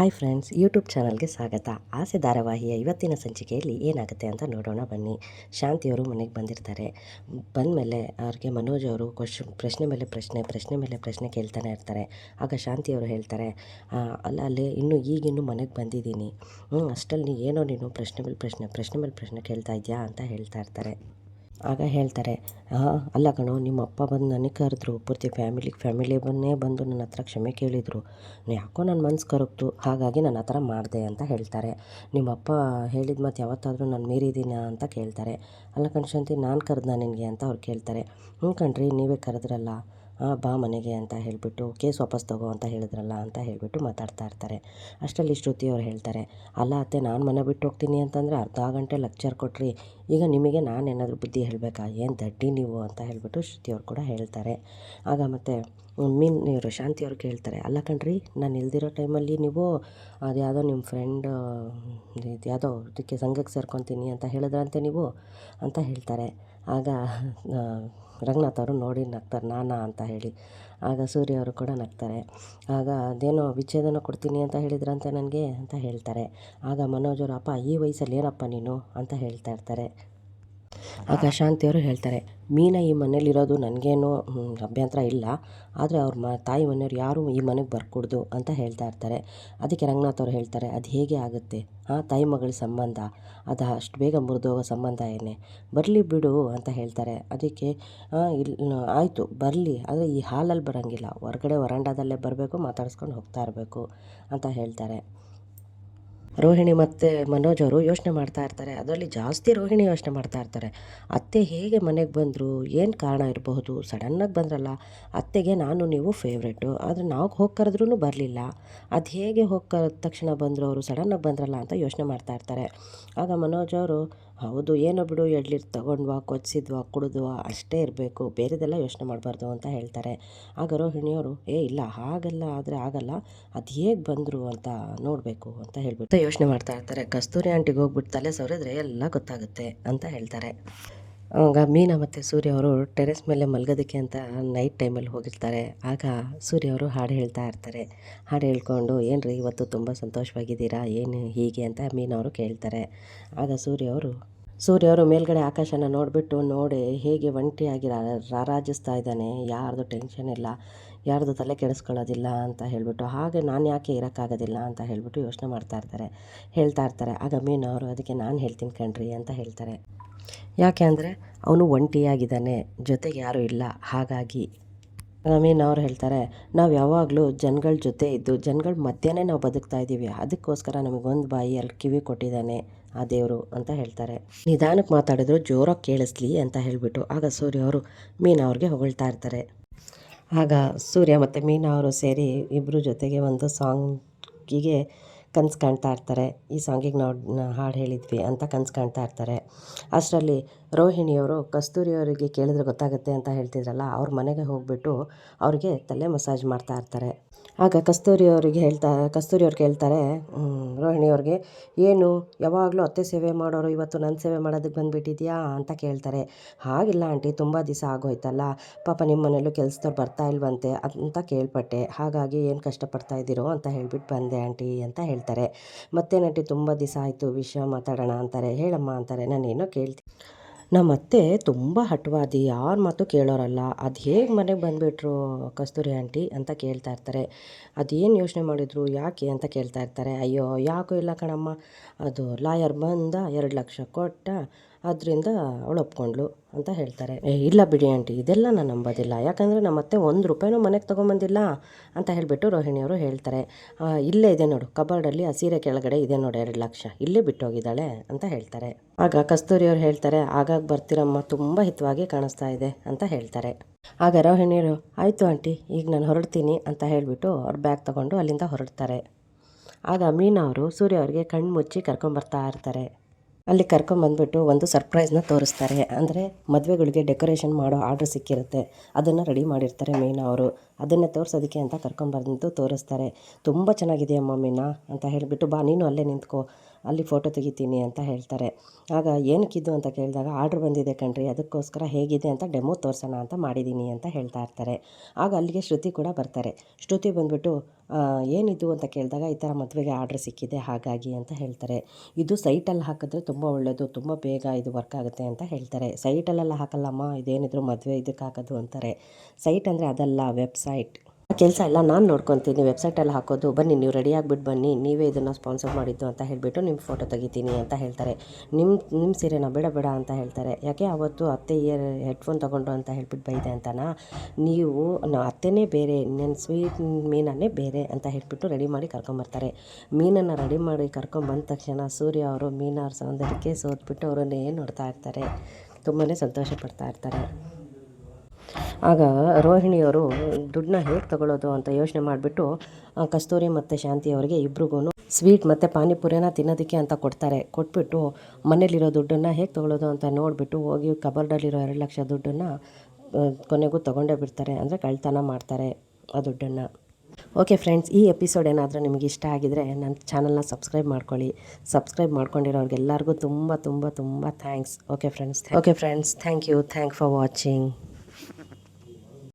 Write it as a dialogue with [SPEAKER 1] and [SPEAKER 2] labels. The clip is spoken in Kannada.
[SPEAKER 1] ಹಾಯ್ ಫ್ರೆಂಡ್ಸ್ ಯೂಟ್ಯೂಬ್ ಚಾನಲ್ಗೆ ಸ್ವಾಗತ. ಆಸೆ ಧಾರಾವಾಹಿಯ ಇವತ್ತಿನ ಸಂಚಿಕೆಯಲ್ಲಿ ಏನಾಗುತ್ತೆ ಅಂತ ನೋಡೋಣ ಬನ್ನಿ. ಶಾಂತಿಯವರು ಮನೆಗೆ ಬಂದಿರ್ತಾರೆ. ಬಂದಮೇಲೆ ಅವ್ರಿಗೆ ಮನೋಜ್ ಅವರು ಕ್ವಶ್ ಪ್ರಶ್ನೆ ಮೇಲೆ ಪ್ರಶ್ನೆ ಪ್ರಶ್ನೆ ಮೇಲೆ ಪ್ರಶ್ನೆ ಕೇಳ್ತಾನೆ ಇರ್ತಾರೆ. ಆಗ ಶಾಂತಿಯವರು ಹೇಳ್ತಾರೆ "ಆ, ಅಲ್ಲ ಅಲ್ಲಿ ಇನ್ನೂ ಈಗಿನ್ನೂ ಮನೆಗೆ ಬಂದಿದ್ದೀನಿ. ಹ್ಞೂ ಅಷ್ಟರಲ್ಲಿ ನೀ ಏನೋ ನೀನು ಪ್ರಶ್ನೆ ಮೇಲೆ ಪ್ರಶ್ನೆ ಪ್ರಶ್ನೆ ಮೇಲೆ ಪ್ರಶ್ನೆ ಕೇಳ್ತಾ ಇದೆಯಾ ಅಂತ ಹೇಳ್ತಾ ಇರ್ತಾರೆ. ಆಗ ಹೇಳ್ತಾರೆ ಅಲ್ಲ ಕಣೋ, ನಿಮ್ಮ ಅಪ್ಪ ಬಂದು ನನಗೆ ಕರೆದ್ರು, ಪೂರ್ತಿ ಫ್ಯಾಮಿಲಿ ಫ್ಯಾಮಿಲಿ ಬಂದೇ ಬಂದು ನನ್ನ ಹತ್ರ ಕ್ಷಮೆ ಕೇಳಿದರು. ಯಾಕೋ ನನ್ನ ಮನ್ಸು ಕರಗ್ತು, ಹಾಗಾಗಿ ನಾನು ಆ ಮಾಡಿದೆ ಅಂತ ಹೇಳ್ತಾರೆ. ನಿಮ್ಮ ಅಪ್ಪ ಹೇಳಿದ ಮತ್ತು ಯಾವತ್ತಾದರೂ ನಾನು ಮೀರಿದ್ದೀನ ಅಂತ ಕೇಳ್ತಾರೆ. ಅಲ್ಲ ಕಣ್ಶಾಂತಿ ನಾನು ಕರೆದ ನಿನಗೆ? ಅಂತ ಅವ್ರು ಕೇಳ್ತಾರೆ. ಹ್ಞೂ ಕಣ್ರಿ, ನೀವೇ ಕರೆದ್ರಲ್ಲ. ಬಾ ಮನೆಗೆ ಅಂತ ಹೇಳಿಬಿಟ್ಟು ಕೇಸ್ ವಾಪಸ್ ತಗೋ ಅಂತ ಹೇಳಿದ್ರಲ್ಲ ಅಂತ ಹೇಳಿಬಿಟ್ಟು ಮಾತಾಡ್ತಾ ಇರ್ತಾರೆ. ಅಷ್ಟರಲ್ಲಿ ಶ್ರುತಿ ಅವ್ರು ಹೇಳ್ತಾರೆ, ಅಲ್ಲ ಅತ್ತೆ, ನಾನು ಮನೆ ಬಿಟ್ಟು ಹೋಗ್ತೀನಿ ಅಂತಂದರೆ ಅರ್ಧ ಗಂಟೆ ಲೆಕ್ಚರ್ ಕೊಟ್ರಿ. ಈಗ ನಿಮಗೆ ನಾನು ಏನಾದರೂ ಬುದ್ಧಿ ಹೇಳಬೇಕಾ? ಏನು ದಡ್ಡಿ ನೀವು? ಅಂತ ಹೇಳಿಬಿಟ್ಟು ಶ್ರುತಿ ಅವ್ರು ಕೂಡ ಹೇಳ್ತಾರೆ. ಆಗ ಮತ್ತೆ, ಮೀನ್, ಇವರು ಶಾಂತಿ ಅವ್ರು ಹೇಳ್ತಾರೆ ಅಲ್ಲ ಕಣ್ರಿ, ನಾನು ಇಲ್ದಿರೋ ಟೈಮಲ್ಲಿ ನೀವು ಅದು ಯಾವುದೋ ನಿಮ್ಮ ಫ್ರೆಂಡ್ ಇದು ಯಾವುದೋ ಇದಕ್ಕೆ ಸಂಘಕ್ಕೆ ಸೇರ್ಕೊತೀನಿ ಅಂತ ಹೇಳಿದ್ರಂತೆ ನೀವು? ಅಂತ ಹೇಳ್ತಾರೆ. ಆಗ ರಂಗನಾಥ್ ಅವರು ನೋಡಿ ನಗ್ತಾರೆ, ನಾನಾ ಅಂತ ಹೇಳಿ. ಆಗ ಸೂರ್ಯ ಅವರು ಕೂಡ ನಗ್ತಾರೆ. ಆಗ ಅದೇನೋ ವಿಚ್ಛೇದನ ಕೊಡ್ತೀನಿ ಅಂತ ಹೇಳಿದ್ರಂತೆ ನನಗೆ ಅಂತ ಹೇಳ್ತಾರೆ. ಆಗ ಮನೋಜ್ ಅವರು, ಅಪ್ಪ, ಈ ವಯಸ್ಸಲ್ಲಿ ಏನಪ್ಪ ನೀನು? ಅಂತ ಹೇಳ್ತಾ ಇರ್ತಾರೆ. ಆಗ ಶಾಂತಿಯವರು ಹೇಳ್ತಾರೆ, ಮೀನಾ ಈ ಮನೇಲಿರೋದು ನನಗೇನು ಅಭ್ಯಂತರ ಇಲ್ಲ. ಆದರೆ ಅವ್ರ ಮ, ತಾಯಿ ಮನೆಯವ್ರು ಯಾರೂ ಈ ಮನೆಗೆ ಬರ್ಕೂಡ್ದು ಅಂತ ಹೇಳ್ತಾ ಇರ್ತಾರೆ. ಅದಕ್ಕೆ ರಂಗನಾಥ್ ಅವ್ರು ಹೇಳ್ತಾರೆ, ಅದು ಹೇಗೆ ಆಗುತ್ತೆ? ಹಾಂ ತಾಯಿ ಮಗಳ ಸಂಬಂಧ? ಅದು ಅಷ್ಟು ಬೇಗ ಮುರಿದೋಗೋ ಸಂಬಂಧ ಏನೇ? ಬರಲಿ ಬಿಡು ಅಂತ ಹೇಳ್ತಾರೆ. ಅದಕ್ಕೆ ಇಲ್ಲ ಆಯಿತು, ಬರಲಿ. ಆದರೆ ಈ ಹಾಲಲ್ಲಿ ಬರೋಂಗಿಲ್ಲ. ಹೊರಗಡೆ ವರಾಂಡದಲ್ಲೇ ಬರಬೇಕು, ಮಾತಾಡಿಸ್ಕೊಂಡು ಹೋಗ್ತಾ ಇರಬೇಕು ಅಂತ ಹೇಳ್ತಾರೆ. ರೋಹಿಣಿ ಮತ್ತು ಮನೋಜ್ ಅವರು ಯೋಚನೆ ಮಾಡ್ತಾ ಇರ್ತಾರೆ. ಅದರಲ್ಲಿ ಜಾಸ್ತಿ ರೋಹಿಣಿ ಯೋಚನೆ ಮಾಡ್ತಾ ಇರ್ತಾರೆ. ಅತ್ತೆ ಹೇಗೆ ಮನೆಗೆ ಬಂದರು, ಏನು ಕಾರಣ ಇರಬಹುದು? ಸಡನ್ನಾಗಿ ಬಂದ್ರಲ್ಲ, ಅತ್ತೆಗೆ ನಾನು ನೀವು ಫೇವ್ರೇಟು ಆದರೆ ನಾವು ಹೋಗಿ ಕರೆದ್ರೂ ಬರಲಿಲ್ಲ. ಅದು ಹೇಗೆ ಹೋಗಿ ಕರೆದ ತಕ್ಷಣ ಬಂದರು ಅವರು ಸಡನ್ನಾಗಿ ಬಂದ್ರಲ್ಲ ಅಂತ ಯೋಚನೆ ಮಾಡ್ತಾ ಇರ್ತಾರೆ. ಆಗ ಮನೋಜ್ ಅವರು ಹೌದು, ಏನೋ ಬಿಡು, ಎಳ್ನೀರು ತಗೊಂಡ್ವಾ ಕೊಚ್ಚಿದ್ವಾ ಕುಡಿದ್ವಾ, ಅಷ್ಟೇ ಇರಬೇಕು, ಬೇರೆದೆಲ್ಲ ಯೋಚನೆ ಮಾಡಬಾರ್ದು ಅಂತ ಹೇಳ್ತಾರೆ. ಆಗ ರೋಹಿಣಿಯವರು ಏ, ಇಲ್ಲ, ಹಾಗಲ್ಲ, ಆದರೆ ಆಗಲ್ಲ, ಅದು ಹೇಗೆ ಬಂದರು ಅಂತ ನೋಡಬೇಕು ಅಂತ ಹೇಳ್ಬಿಟ್ಟು ಯೋಚನೆ ಮಾಡ್ತಾ ಇರ್ತಾರೆ. ಕಸ್ತೂರಿ ಆಂಟಿಗೆ ಹೋಗ್ಬಿಟ್ಟು ತಲೆ ಸವರಿದ್ರೆ ಎಲ್ಲ ಗೊತ್ತಾಗುತ್ತೆ, ಅಂತ ಹೇಳ್ತಾರೆ. ಆಗ ಮೀನಾ ಮತ್ತು ಸೂರ್ಯ ಅವರು ಟೆರೆಸ್ ಮೇಲೆ ಮಲಗೋದಕ್ಕೆ ಅಂತ ನೈಟ್ ಟೈಮಲ್ಲಿ ಹೋಗಿರ್ತಾರೆ. ಆಗ ಸೂರ್ಯ ಅವರು ಹಾಡು ಹೇಳ್ತಾ ಇರ್ತಾರೆ. ಹಾಡು ಹೇಳ್ಕೊಂಡು ಏನು ರೀ ಇವತ್ತು ತುಂಬ ಸಂತೋಷವಾಗಿದ್ದೀರಾ? ಏನು ಹೀಗೆ? ಅಂತ ಮೀನಾ ಅವರು ಕೇಳ್ತಾರೆ. ಆಗ ಸೂರ್ಯ ಅವರು ಸೂರ್ಯ ಅವರು ಮೇಲ್ಗಡೆ ಆಕಾಶನ ನೋಡಿಬಿಟ್ಟು, ನೋಡಿ, ಹೇಗೆ ಒಂಟಿಯಾಗಿ ರಾರಾಜಿಸ್ತಾ ಇದ್ದಾನೆ? ಯಾರ್ದು ಟೆನ್ಷನ್ ಇಲ್ಲ. ಯಾರ್ದು ತಲೆ ಕೆಡಿಸ್ಕೊಳ್ಳೋದಿಲ್ಲ ಅಂತ ಹೇಳಿಬಿಟ್ಟು, ಹಾಗೆ ನಾನು ಯಾಕೆ ಇರೋಕ್ಕಾಗೋದಿಲ್ಲ? ಅಂತ ಹೇಳಿಬಿಟ್ಟು ಯೋಚನೆ ಮಾಡ್ತಾ ಇರ್ತಾರೆ. ಹೇಳ್ತಾ ಇರ್ತಾರೆ. ಆಗ ಮೀನು ಅವರು, ಅದಕ್ಕೆ ನಾನು ಹೇಳ್ತೀನಿ ಕಣ್ರಿ ಅಂತ ಹೇಳ್ತಾರೆ. ಯಾಕೆ ಅಂದರೆ ಅವನು ಒಂಟಿಯಾಗಿದ್ದಾನೆ, ಜೊತೆಗೆ ಯಾರೂ ಇಲ್ಲ. ಹಾಗಾಗಿ ರಮೀನ್ ಅವ್ರು ಹೇಳ್ತಾರೆ, ನಾವು ಯಾವಾಗಲೂ ಜನಗಳ ಜೊತೆ ಇದ್ದು, ಜನಗಳ ಮಧ್ಯೆನೇ ನಾವು ಬದುಕ್ತಾ ಇದ್ದೀವಿ. ಅದಕ್ಕೋಸ್ಕರ ನಮಗೊಂದು ಬಾಯಿ ಎರಡು ಕಿವಿ ಕೊಟ್ಟಿದ್ದಾನೆ ಆ ದೇವರು ಅಂತ ಹೇಳ್ತಾರೆ. ನಿಧಾನಕ್ಕೆ ಮಾತಾಡಿದ್ರು, ಜೋರಾಗಿ ಕೇಳಿಸ್ಲಿ ಅಂತ ಹೇಳಿಬಿಟ್ಟು ಆಗ ಸೂರ್ಯ ಅವರು ಮೀನಾ ಅವ್ರಿಗೆ ಹೊಗಳ್ತಾ ಇರ್ತಾರೆ. ಆಗ ಸೂರ್ಯ ಮತ್ತು ಮೀನಾ ಅವರು ಸೇರಿ ಇಬ್ಬರು ಜೊತೆಗೆ ಒಂದು ಸಾಂಗಿಗೆ ಕನಸು ಕಾಣ್ತಾ ಇರ್ತಾರೆ. ಈ ಸಾಂಗಿಗೆ ನಾವು ಹಾಡು ಹೇಳಿದ್ವಿ ಅಂತ ಕನಸು ಕಾಣ್ತಾ ಇರ್ತಾರೆ. ಅಷ್ಟರಲ್ಲಿ ರೋಹಿಣಿಯವರು ಕಸ್ತೂರಿ ಅವರಿಗೆ ಕೇಳಿದ್ರೆ ಗೊತ್ತಾಗುತ್ತೆ ಅಂತ ಹೇಳ್ತಿದ್ರಲ್ಲ, ಅವ್ರ ಮನೆಗೆ ಹೋಗಿಬಿಟ್ಟು ಅವ್ರಿಗೆ ತಲೆ ಮಸಾಜ್ ಮಾಡ್ತಾ ಇರ್ತಾರೆ. ಆಗ ಕಸ್ತೂರಿ ಅವರಿಗೆ ಹೇಳ್ತಾ, ಕಸ್ತೂರಿ ಅವ್ರು ಕೇಳ್ತಾರೆ ರೋಹಿಣಿಯವ್ರಿಗೆ ಏನು, ಯಾವಾಗಲೂ ಅತ್ತೆ ಸೇವೆ ಮಾಡೋರು ಇವತ್ತು ನನ್ನ ಸೇವೆ ಮಾಡೋದಕ್ಕೆ ಬಂದುಬಿಟ್ಟಿದ್ಯಾ? ಅಂತ ಕೇಳ್ತಾರೆ. ಹಾಗಿಲ್ಲ ಆಂಟಿ, ತುಂಬ ದಿವಸ ಆಗೋಯ್ತಲ್ಲ, ಪಾಪ ನಿಮ್ಮ ಮನೇಲೂ ಕೆಲಸದವ್ರು ಬರ್ತಾ ಇಲ್ವಂತೆ, ಅಂತ ಕೇಳ್ಪಟ್ಟೆ. ಹಾಗಾಗಿ ಏನು ಕಷ್ಟಪಡ್ತಾ ಇದ್ದೀರೋ ಅಂತ ಹೇಳಿಬಿಟ್ಟು ಬಂದೆ ಆಂಟಿ, ಅಂತ ಹೇಳ್ತಾರೆ. ಮತ್ತೇನಂಟಿ ತುಂಬ ದಿವಸ ಆಯಿತು, ವಿಷಯ ಮಾತಾಡೋಣ, ಅಂತಾರೆ. ಹೇಳಮ್ಮ, ಅಂತಾರೆ. ನಾನೇನೋ ಕೇಳ್ತೀನಿ ನಮ್ಮ ಅತ್ತೆ ತುಂಬ ಹಠವಾದಿ, ಯಾರ ಮಾತು ಕೇಳೋರಲ್ಲ. ಅದು ಹೇಗೆ ಮನೆಗೆ ಬಂದುಬಿಟ್ರು ಕಸ್ತೂರಿ ಆಂಟಿ ಅಂತ ಕೇಳ್ತಾ ಇರ್ತಾರೆ. ಅದೇನು ಯೋಚನೆ ಮಾಡಿದ್ರು, ಯಾಕೆ ಅಂತ ಕೇಳ್ತಾ ಇರ್ತಾರೆ. ಅಯ್ಯೋ, ಯಾಕೂ ಇಲ್ಲ ಕಣಮ್ಮ. ಅದು ಲಾಯರ್ ಬಂದ, ಎರಡು ಲಕ್ಷ ಕೊಟ್ಟ ಅದರಿಂದ ಅವಳು ಒಪ್ಕೊಂಡ್ಳು ಅಂತ ಹೇಳ್ತಾರೆ. ಏ ಇಲ್ಲ ಬಿಡಿ ಆಂಟಿ ಇದೆಲ್ಲ ನಾನು ನಂಬೋದಿಲ್ಲ. ಯಾಕಂದರೆ ನಮ್ಮ ಅತ್ತೆ ಒಂದು ರೂಪಾಯಿನೂ ಮನೆಗೆ ತೊಗೊಂಬಂದಿಲ್ಲ ಅಂತ ಹೇಳಿಬಿಟ್ಟು ರೋಹಿಣಿಯವರು ಹೇಳ್ತಾರೆ. "ಆ, ಇಲ್ಲೇ ಇದೆ ನೋಡು ಕಬಾರ್ಡಲ್ಲಿ ಆ ಸೀರೆ ಕೆಳಗಡೆ ಇದೆ ನೋಡು ಎರಡು ಲಕ್ಷ. ಇಲ್ಲೇ ಬಿಟ್ಟೋಗಿದ್ದಾಳೆ ಅಂತ ಹೇಳ್ತಾರೆ. ಆಗ ಕಸ್ತೂರಿಯವ್ರು ಹೇಳ್ತಾರೆ ಆಗಾಗ ಬರ್ತೀರಮ್ಮ ತುಂಬ ಹಿತವಾಗಿ ಕಾಣಿಸ್ತಾ ಇದೆ ಅಂತ ಹೇಳ್ತಾರೆ. ಆಗ ರೋಹಿಣಿಯರು ಆಯಿತು ಆಂಟಿ ಈಗ ನಾನು ಹೊರಡ್ತೀನಿ ಅಂತ ಹೇಳಿಬಿಟ್ಟು ಅವ್ರ ಬ್ಯಾಗ್ ತಗೊಂಡು ಅಲ್ಲಿಂದ ಹೊರಡ್ತಾರೆ. ಆಗ ಮೀನಾ ಅವರು ಸೂರ್ಯ ಅವರಿಗೆ ಕಣ್ಣು ಮುಚ್ಚಿ ಕರ್ಕೊಂಬರ್ತಾ ಇರ್ತಾರೆ. ಅಲ್ಲಿ ಕರ್ಕೊಂಬಂದ್ಬಿಟ್ಟು ಒಂದು ಸರ್ಪ್ರೈಸ್ನ ತೋರಿಸ್ತಾರೆ. ಅಂದರೆ ಮದುವೆಗಳಿಗೆ ಡೆಕೋರೇಷನ್ ಮಾಡೋ ಆರ್ಡ್ರ್ ಸಿಕ್ಕಿರುತ್ತೆ. ಅದನ್ನು ರೆಡಿ ಮಾಡಿರ್ತಾರೆ ಮೀನಾ ಅವರು. ಅದನ್ನು ತೋರಿಸೋದಕ್ಕೆ ಅಂತ ಕರ್ಕೊಂಬಂದು ತೋರಿಸ್ತಾರೆ. ತುಂಬ ಚೆನ್ನಾಗಿದೆಯಮ್ಮ ಮೀನಾ ಅಂತ ಹೇಳಿಬಿಟ್ಟು ಬಾ, ನೀನು ಅಲ್ಲೇ ನಿಂತ್ಕೋ. ಅಲ್ಲಿ ಫೋಟೋ ತೆಗಿತೀನಿ ಅಂತ ಹೇಳ್ತಾರೆ. ಆಗ ಏನಕ್ಕಿದ್ದು ಅಂತ ಕೇಳಿದಾಗ ಆರ್ಡ್ರ್ ಬಂದಿದೆ ಕಣ್ರಿ, ಅದಕ್ಕೋಸ್ಕರ ಹೇಗಿದೆ ಅಂತ ಡೆಮೋ ತೋರಿಸೋಣ ಅಂತ ಮಾಡಿದ್ದೀನಿ ಅಂತ ಹೇಳ್ತಾ ಇರ್ತಾರೆ. ಆಗ ಅಲ್ಲಿಗೆ ಶ್ರುತಿ ಕೂಡ ಬರ್ತಾರೆ. ಶ್ರುತಿ ಬಂದುಬಿಟ್ಟು ಏನಿದು? ಅಂತ ಕೇಳಿದಾಗ, ಈ ಥರ ಮದುವೆಗೆ ಆರ್ಡ್ರ್ ಸಿಕ್ಕಿದೆ, ಹಾಗಾಗಿ ಅಂತ ಹೇಳ್ತಾರೆ. ಇದು ಸೈಟಲ್ಲಿ ಹಾಕಿದ್ರೆ ತುಂಬ ಒಳ್ಳೆಯದು ತುಂಬ ಬೇಗ ಇದು ವರ್ಕ್ ಆಗುತ್ತೆ ಅಂತ ಹೇಳ್ತಾರೆ. ಸೈಟಲ್ಲೆಲ್ಲ ಹಾಕಲ್ಲಮ್ಮ, ಇದೇನಿದ್ರು ಮದುವೆ ಇದಕ್ಕೆ ಹಾಕೋದು ಅಂತಾರೆ. ಸೈಟ್ ಅಂದರೆ ಅದಲ್ಲ, ವೆಬ್ಸೈಟ್. ಕೆಲಸ ಎಲ್ಲ ನಾನು ನೋಡ್ಕೊತೀನಿ ವೆಬ್ಸೈಟಲ್ಲಿ ಹಾಕೋದು, ಬನ್ನಿ ನೀವು ರೆಡಿ ಆಗಿಬಿಟ್ಟು ಬನ್ನಿ, ನೀವೇ ಇದನ್ನು ಸ್ಪಾನ್ಸರ್ ಮಾಡಿದ್ದು ಅಂತ ಹೇಳಿಬಿಟ್ಟು ನಿಮ್ಮ ಫೋಟೋ ತೆಗಿತೀನಿ ಅಂತ ಹೇಳ್ತಾರೆ. ನಿಮ್ಮ ನಿಮ್ಮ ಸೀರೆನ ಬೇಡ ಬೇಡ ಅಂತ ಹೇಳ್ತಾರೆ. ಯಾಕೆ ಅವತ್ತು ಅತ್ತೆ ಇಯರ್ ಹೆಡ್ಫೋನ್ ತೊಗೊಂಡು ಅಂತ ಹೇಳ್ಬಿಟ್ಟು ಬೈದೆ ಅಂತನಾ? ನೀವು ಅತ್ತೆನೇ ಬೇರೆ ನನ್ನ ಸ್ವೀಟ್ ಮೀನನ್ನೇ ಬೇರೆ ಅಂತ ಹೇಳ್ಬಿಟ್ಟು ರೆಡಿ ಮಾಡಿ ಕರ್ಕೊಂಬರ್ತಾರೆ. ಮೀನನ್ನು ರೆಡಿ ಮಾಡಿ ಕರ್ಕೊಂಬಂದ ತಕ್ಷಣ ಸೂರ್ಯ ಅವರು ಮೀನವ್ರ ಸೌಂದರ್ಯಕ್ಕೆ ಸೋತ್ಬಿಟ್ಟು ಅವರನ್ನೇ ನೋಡ್ತಾ ಇರ್ತಾರೆ. ತುಂಬಾ ಸಂತೋಷ ಪಡ್ತಾ ಇರ್ತಾರೆ. ಆಗ ರೋಹಿಣಿಯವರು ದುಡ್ಡನ್ನ ಹೇಗೆ ತಗೊಳ್ಳೋದು ಅಂತ ಯೋಚನೆ ಮಾಡಿಬಿಟ್ಟು ಕಸ್ತೂರಿ ಮತ್ತು ಶಾಂತಿಯವರಿಗೆ ಇಬ್ರಿಗೂ ಸ್ವೀಟ್ ಮತ್ತು ಪಾನಿಪುರಿನ ತಿನ್ನೋದಕ್ಕೆ ಅಂತ ಕೊಡ್ತಾರೆ. ಕೊಟ್ಬಿಟ್ಟು ಮನೇಲಿರೋ ದುಡ್ಡನ್ನು ಹೇಗೆ ತೊಗೊಳ್ಳೋದು ಅಂತ ನೋಡಿಬಿಟ್ಟು ಹೋಗಿ ಕಬರ್ಡಲ್ಲಿರೋ ಎರಡು ಲಕ್ಷ ದುಡ್ಡನ್ನು ಕೊನೆಗೂ ತೊಗೊಂಡೇ ಬಿಡ್ತಾರೆ. ಅಂದರೆ ಕಳ್ತನ ಮಾಡ್ತಾರೆ ಆ ದುಡ್ಡನ್ನು. ಓಕೆ ಫ್ರೆಂಡ್ಸ್, ಈ ಎಪಿಸೋಡ್ ಏನಾದರೂ ನಿಮಗೆ ಇಷ್ಟ ಆಗಿದರೆ ನನ್ನ ಚಾನಲ್ನ ಸಬ್ಸ್ಕ್ರೈಬ್ ಮಾಡ್ಕೊಳ್ಳಿ. ಸಬ್ಸ್ಕ್ರೈಬ್ ಮಾಡ್ಕೊಂಡಿರೋರಿಗೆಲ್ಲರಿಗೂ ತುಂಬ ತುಂಬ ತುಂಬ thanks. Okay friends okay friends, thank you. Thank for watching.